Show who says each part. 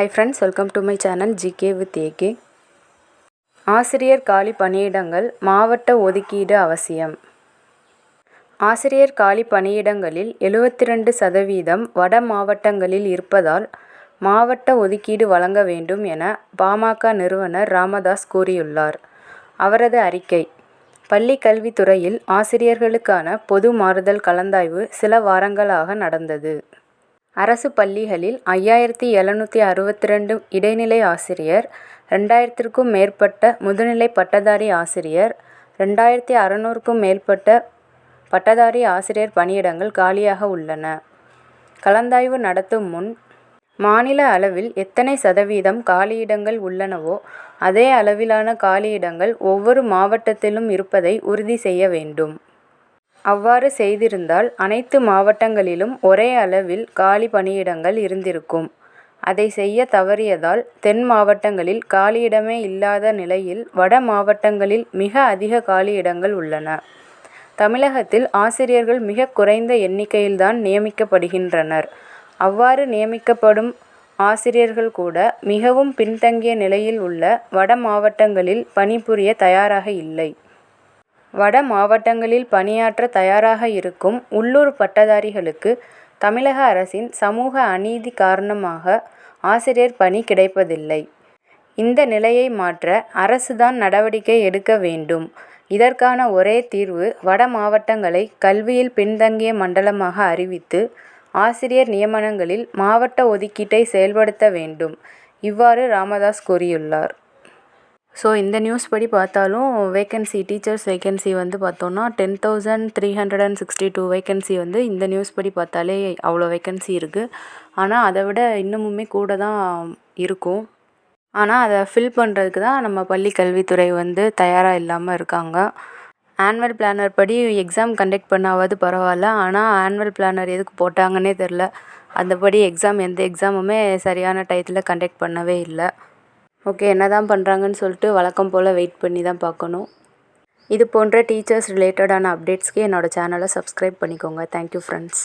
Speaker 1: Hi friends welcome to my channel GK with AK ஆசிரியர் காலி பணியிடங்கள் மாவட்ட ஒதுக்கீடு அவசியம் ஆசிரியர் காலி பணியிடங்களில் எழுபத்தி ரெண்டு சதவீதம் வட மாவட்டங்களில் இருப்பதால் மாவட்ட ஒதுக்கீடு வழங்க வேண்டும் என பாமக நிறுவனர் ராமதாஸ் கூறியுள்ளார். அவரது அறிக்கை பள்ளி கல்வித்துறையில் ஆசிரியர்களுக்கான பொது மாறுதல் கலந்தாய்வு சில வாரங்களாக நடந்தது. அரசு பள்ளிகளில் ஐயாயிரத்தி எழுநூத்தி அறுபத்தி ரெண்டு இடைநிலை ஆசிரியர், ரெண்டாயிரத்திற்கும் மேற்பட்ட முதுநிலை பட்டதாரி ஆசிரியர், ரெண்டாயிரத்தி அறநூறுக்கும் மேற்பட்ட பட்டதாரி ஆசிரியர் பணியிடங்கள் காலியாக உள்ளன. கலந்தாய்வு நடத்தும் முன் மாநில அளவில் எத்தனை சதவீதம் காலியிடங்கள் உள்ளனவோ அதே அளவிலான காலியிடங்கள் ஒவ்வொரு மாவட்டத்திலும் இருப்பதை உறுதி செய்ய வேண்டும். அவ்வாறு செய்திருந்தால் அனைத்து மாவட்டங்களிலும் ஒரே அளவில் காலி பணியிடங்கள் இருந்திருக்கும். அதை செய்ய தவறியதால் தென் மாவட்டங்களில் காலியிடமே இல்லாத நிலையில் வட மாவட்டங்களில் மிக அதிக காலியிடங்கள் உள்ளன. தமிழகத்தில் ஆசிரியர்கள் மிகக் குறைந்த எண்ணிக்கையில்தான் நியமிக்கப்படுகின்றனர். அவ்வாறு நியமிக்கப்படும் ஆசிரியர்கள் கூட மிகவும் பின்தங்கிய நிலையில் உள்ள வட மாவட்டங்களில் பணிபுரிய தயாராக இல்லை. வட மாவட்டங்களில் பணியாற்ற தயாராக இருக்கும் உள்ளூர் பட்டதாரிகளுக்கு தமிழக அரசின் சமூக அநீதி காரணமாக ஆசிரியர் பணி கிடைப்பதில்லை. இந்த நிலையை மாற்ற அரசு தான் நடவடிக்கை எடுக்க வேண்டும். இதற்கான ஒரே தீர்வு வட மாவட்டங்களை கல்வியில் பின்தங்கிய மண்டலமாக அறிவித்து ஆசிரியர் நியமனங்களில் மாவட்ட ஒதுக்கீட்டை செயல்படுத்த வேண்டும். இவ்வாறு ராமதாஸ் கூறியுள்ளார். ஸோ இந்த நியூஸ் படி பார்த்தாலும் வேகன்சி டீச்சர்ஸ் வேகன்சி வந்து பார்த்தோன்னா ten thousand three hundred and sixty two vacancy வந்து இந்த நியூஸ் படி பார்த்தாலே அவ்வளோ வேகன்சி இருக்குது ஆனால் அதை விட இன்னமுமே கூட தான் இருக்கும். ஆனால் அதை ஃபில் பண்ணுறதுக்கு தான் நம்ம பள்ளி கல்வித்துறை வந்து தயாராக இல்லாமல் இருக்காங்க. ஆனுவல் பிளானர் படி எக்ஸாம் கண்டக்ட் பண்ணாவது பரவாயில்ல. ஆனால் ஆனுவல் பிளானர் எதுக்கு போட்டாங்கன்னே தெரில. அந்தபடி எக்ஸாம் எந்த எக்ஸாமுமே சரியான டயத்தில் கண்டக்ட் பண்ணவே இல்லை. ஓகே என்ன தான் பண்ணுறாங்கன்னு சொல்லிட்டு வழக்கம் போல் வெயிட் பண்ணி தான் பார்க்கணும். இது போன்ற டீச்சர்ஸ் ரிலேட்டடான அப்டேட்ஸ்க்கு என்னோடய சேனலை சப்ஸ்கிரைப் பண்ணிக்கோங்க. Thank you friends.